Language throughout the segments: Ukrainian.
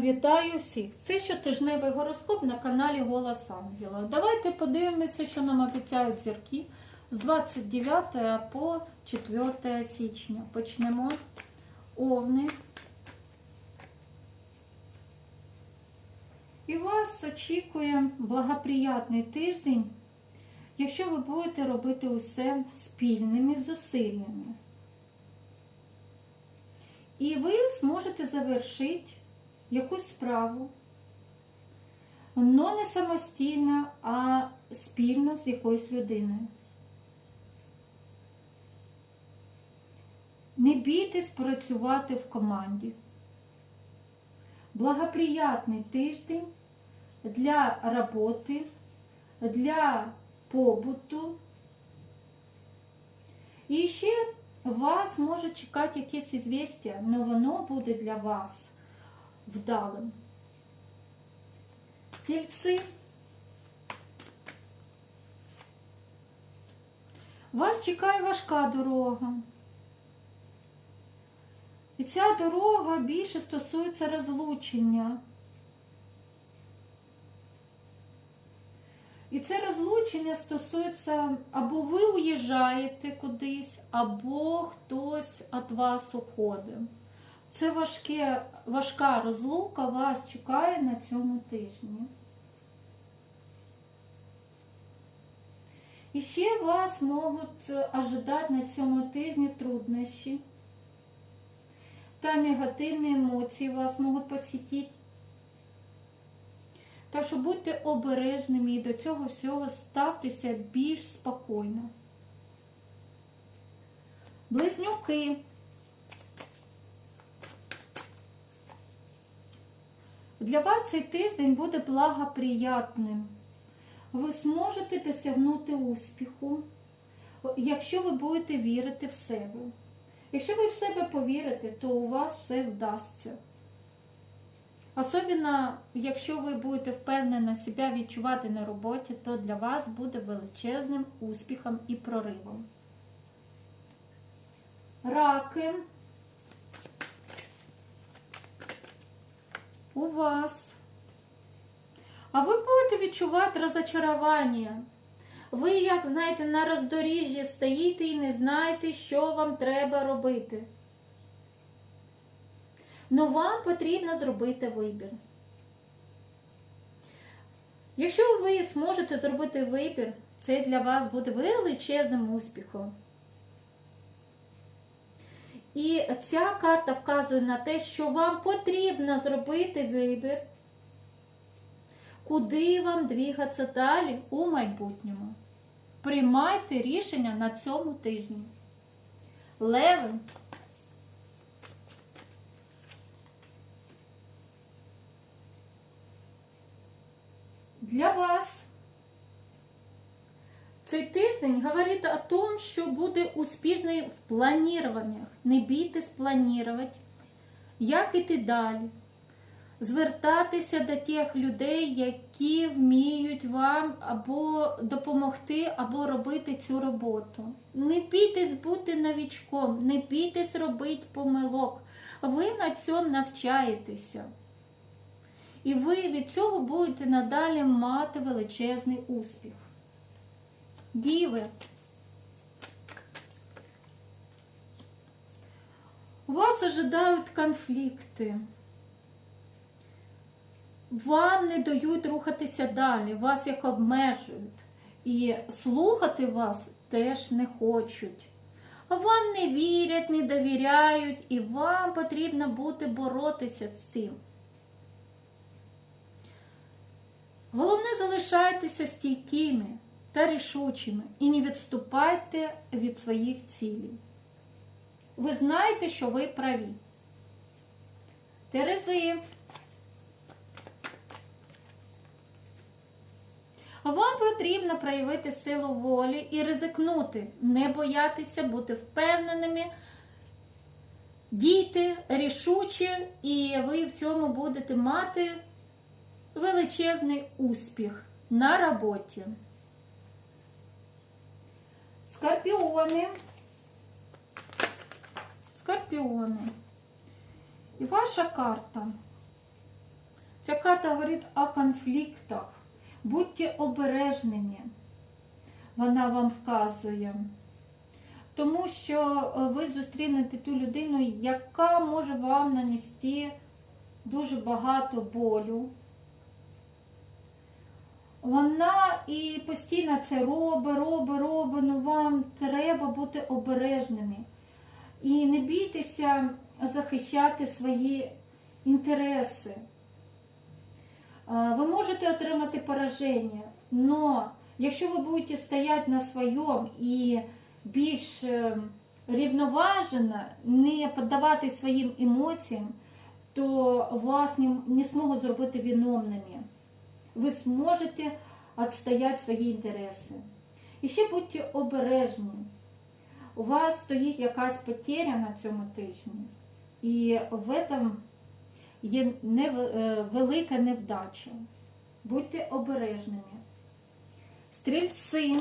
Вітаю всіх! Це щотижневий гороскоп на каналі Голос Ангела. Давайте подивимося, що нам обіцяють зірки з 29 по 4 січня. Почнемо. Овни. І вас очікує благоприятний тиждень, якщо ви будете робити усе спільними зусиллями. І ви зможете завершити якусь справу, но не самостійно, а спільно з якоюсь людиною. Не бійтесь працювати в команді. Благоприятний тиждень для роботи, для побуту. І ще вас може чекати якесь ізвістя, але воно буде для вас вдалим. Тільці. Вас чекає важка дорога. І ця дорога більше стосується розлучення. І це розлучення стосується або ви уїжджаєте кудись, або хтось від вас уходить. Це важке, важка розлука вас чекає на цьому тижні. І ще вас можуть ожидати на цьому тижні труднощі та негативні емоції вас можуть посітити. Так що будьте обережними і до цього всього ставтеся більш спокійно. Близнюки. Для вас цей тиждень буде благоприятним. Ви зможете досягнути успіху, якщо ви будете вірити в себе. Якщо ви в себе повірите, то у вас все вдасться. Особливо, якщо ви будете впевнено себе відчувати на роботі, то для вас буде величезним успіхом і проривом. Раки. У вас. А ви будете відчувати розочарування. Ви, як знаєте, на роздоріжжі стоїте і не знаєте, що вам треба робити. Но вам потрібно зробити вибір. Якщо ви зможете зробити вибір, це для вас буде величезним успіхом. І ця карта вказує на те, що вам потрібно зробити вибір, куди вам двигатися далі у майбутньому. Приймайте рішення на цьому тижні. Леви. Для вас цей тиждень говорить о том, що буде успішний в плануваннях. Не бійтесь планувати, як іти далі. Звертатися до тих людей, які вміють вам або допомогти, або робити цю роботу. Не бійтесь бути новічком, не бійтесь робити помилок. Ви на цьому навчаєтеся. І ви від цього будете надалі мати величезний успіх. Діви. Вас ожидають конфлікти. Вам не дають рухатися далі, вас як обмежують. І слухати вас теж не хочуть. Вам не вірять, не довіряють, і вам потрібно бути боротися з цим. Головне, залишайтеся стійкими та рішучими і не відступайте від своїх цілей. Ви знаєте, що ви праві. Терези. Вам потрібно проявити силу волі і ризикнути, не боятися бути впевненими, дійте рішуче, і ви в цьому будете мати величезний успіх на роботі. Скорпіони. Скорпіони. І ваша карта. Ця карта говорить о конфліктах. Будьте обережними. Вона вам вказує. Тому що е, ви зустрінете ту людину, яка може вам нанести дуже багато болю. Вона і постійно це робить, робить, робить, треба бути обережними. І не бійтеся захищати свої інтереси. Ви можете отримати пораження, але якщо ви будете стояти на своєму і більш е, рівноважено, не піддавати своїм емоціям, то вас не, не зможуть зробити виновними. Ви зможете відстояти свої інтереси. І ще будьте обережні. У вас стоїть якась потеря на цьому тижні, і в этом є нев- е, велика невдача. Будьте обережними. Стрільці.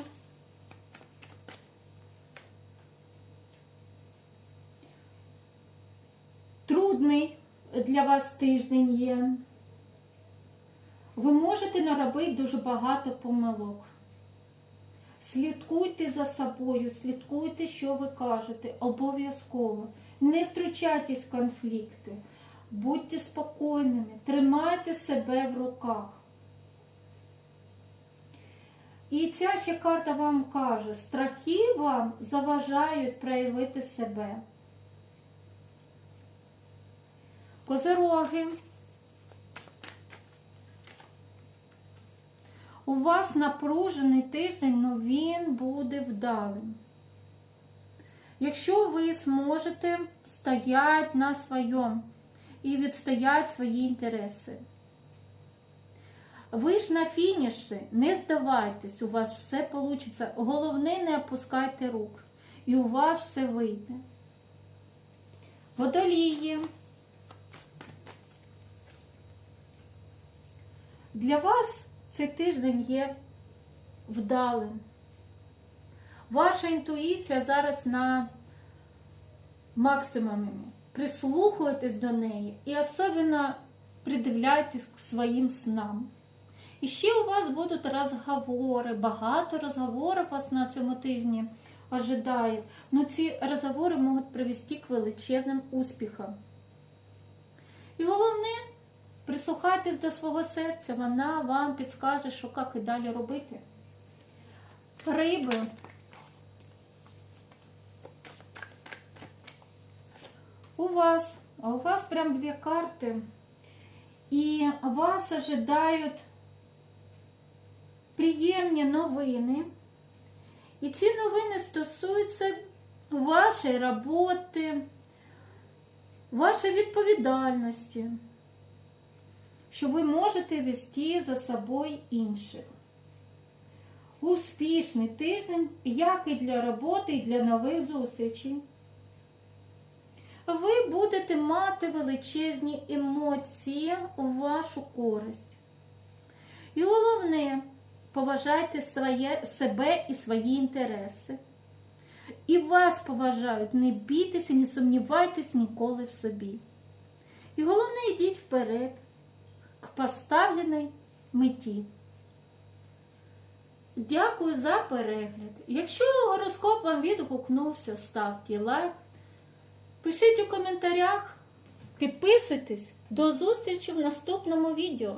Трудний для вас тиждень є. Ви можете наробити дуже багато помилок. Слідкуйте за собою, слідкуйте, що ви кажете, обов'язково. Не втручайтесь в конфлікти, будьте спокійними, тримайте себе в руках. І ця ще карта вам каже, страхи вам заважають проявити себе. Козероги. У вас напружений тиждень, але він буде вдалим. Якщо ви зможете стояти на своєму і відстояти свої інтереси. Ви ж на фініші, не здавайтесь, у вас все вийде. Головне, не опускайте рук. І у вас все вийде. Водолії. Для вас цей тиждень є вдалим. Ваша інтуїція зараз на максимумі. Прислухуйтесь до неї і особливо придивляйтесь к своїм снам. І ще у вас будуть розговори, багато розговорів вас на цьому тижні ожидає. Ну ці розговори можуть привести к величезним успіхам. І головне, прислухайтесь до свого серця, вона вам підскаже, що як і далі робити. Риби. У вас, а у вас прям дві карти. І вас ожидають приємні новини. І ці новини стосуються вашої роботи, вашої відповідальності, що ви можете вести за собою інших. Успішний тиждень, як і для роботи, і для нових зустрічей. Ви будете мати величезні емоції у вашу користь. І головне, поважайте своє, себе і свої інтереси. І вас поважають, не бійтеся, не сумнівайтесь ніколи в собі. І головне, йдіть вперед поставленій меті. Дякую за перегляд. Якщо гороскоп вам відгукнувся, ставте лайк. Пишіть у коментарях, підписуйтесь. До зустрічі в наступному відео.